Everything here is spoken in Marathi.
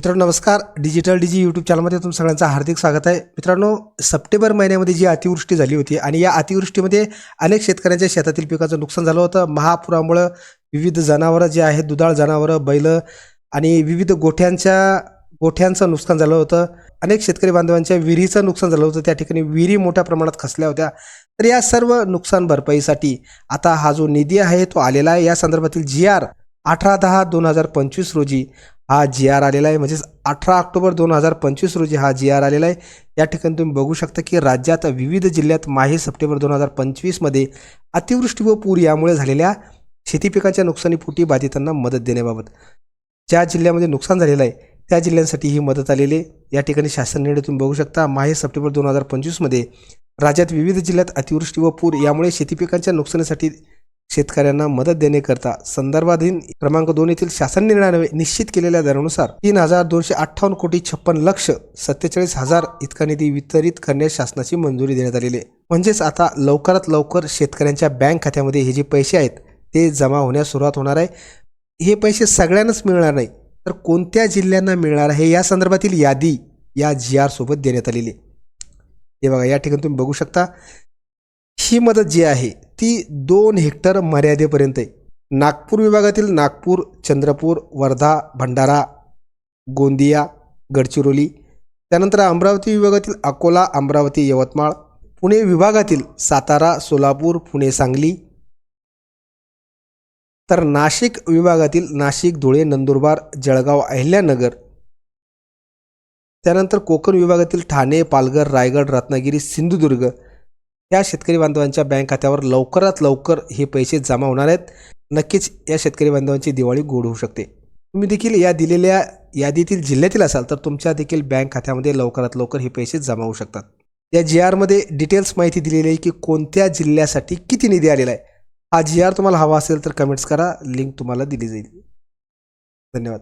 मित्रांनो नमस्कार. डिजिटल डिजी यूट्यूब चॅनलमध्ये तुम सगळ्यांचं हार्दिक स्वागत आहे. मित्रांनो सप्टेंबर महिन्यामध्ये जी अतिवृष्टी झाली होती आणि या अतिवृष्टीमध्ये अनेक शेतकऱ्यांच्या शेतातील पिकाचं नुकसान झालं होतं. महापुरामुळं विविध जनावरं जे आहेत दुधाळ जनावरं बैल आणि विविध गोठ्यांच्या गोठ्यांचं नुकसान झालं होतं. अनेक शेतकरी बांधवांच्या विहिरीचं नुकसान झालं होतं. त्या ठिकाणी विहिरी मोठ्या प्रमाणात खसल्या होत्या. तर या सर्व नुकसान भरपाईसाठी आता हा जो निधी आहे तो आलेला आहे. या संदर्भातील जी आर अठरा दहा दोन हजार पंचवीस रोजी हा जी आर आलेला आहे. म्हणजेच अठरा ऑक्टोबर दोन हजार पंचवीस रोजी हा जी आर आलेला आहे. या ठिकाणी तुम्ही बघू शकता की राज्यात विविध जिल्ह्यात माहे सप्टेंबर दोन हजार पंचवीसमध्ये अतिवृष्टी व पूर यामुळे झालेल्या शेती पिकांच्या नुकसानीपोटी बाधितांना मदत देण्याबाबत ज्या जिल्ह्यामध्ये नुकसान झालेलं आहे त्या जिल्ह्यांसाठी ही मदत आलेली आहे. या ठिकाणी शासन निर्णय तुम्ही बघू शकता. माहे सप्टेंबर दोन हजार पंचवीसमध्ये राज्यात विविध जिल्ह्यात अतिवृष्टी व पूर यामुळे शेती पिकांच्या नुकसानीसाठी शेतकऱ्यांना मदत देण्याकरता संदर्भाधीन क्रमांक दोन येथील शासन निर्णयाने निश्चित केलेल्या दरानुसार तीन हजार दोनशे अठ्ठावन्न कोटी छप्पन लक्ष सत्तेचाळीस हजार इतका निधी वितरित करण्यास शासनाची मंजुरी देण्यात आलेली आहे. म्हणजेच आता लवकरात लवकर शेतकऱ्यांच्या बँक खात्यामध्ये हे जे पैसे आहेत ते जमा होण्यास सुरुवात होणार आहे. हे पैसे सगळ्यांनाच मिळणार नाही तर कोणत्या जिल्ह्यांना मिळणार आहे या संदर्भातील यादी या जी आर सोबत देण्यात आलेली आहे. हे बघा या ठिकाणी तुम्ही बघू शकता. ही मदत जी आहे ती दोन हेक्टर मर्यादेपर्यंत आहे. नागपूर विभागातील नागपूर चंद्रपूर वर्धा भंडारा गोंदिया गडचिरोली त्यानंतर अमरावती विभागातील अकोला अमरावती यवतमाळ पुणे विभागातील सातारा सोलापूर पुणे सांगली तर नाशिक विभागातील नाशिक धुळे नंदुरबार जळगाव अहिल्यानगर त्यानंतर कोकण विभागातील ठाणे पालघर रायगड रत्नागिरी सिंधुदुर्ग या शेतकरी बांधवांच्या बँक खात्यावर लवकरात लवकर हे पैसे जमा होणार आहेत. नक्कीच या शेतकरी बांधवांची दिवाळी गोड होऊ शकते. तुम्ही देखील या दिलेल्या यादीतील जिल्ह्यातील असाल तर तुमच्या देखील बँक खात्यामध्ये लवकरात लवकर हे पैसे जमा होऊ शकतात. या जी आरमध्ये डिटेल्स माहिती दिलेली आहे की कोणत्या जिल्ह्यासाठी किती निधी आलेला आहे. हा जी आर तुम्हाला हवा असेल तर कमेंट्स करा. लिंक तुम्हाला दिली जाईल. धन्यवाद.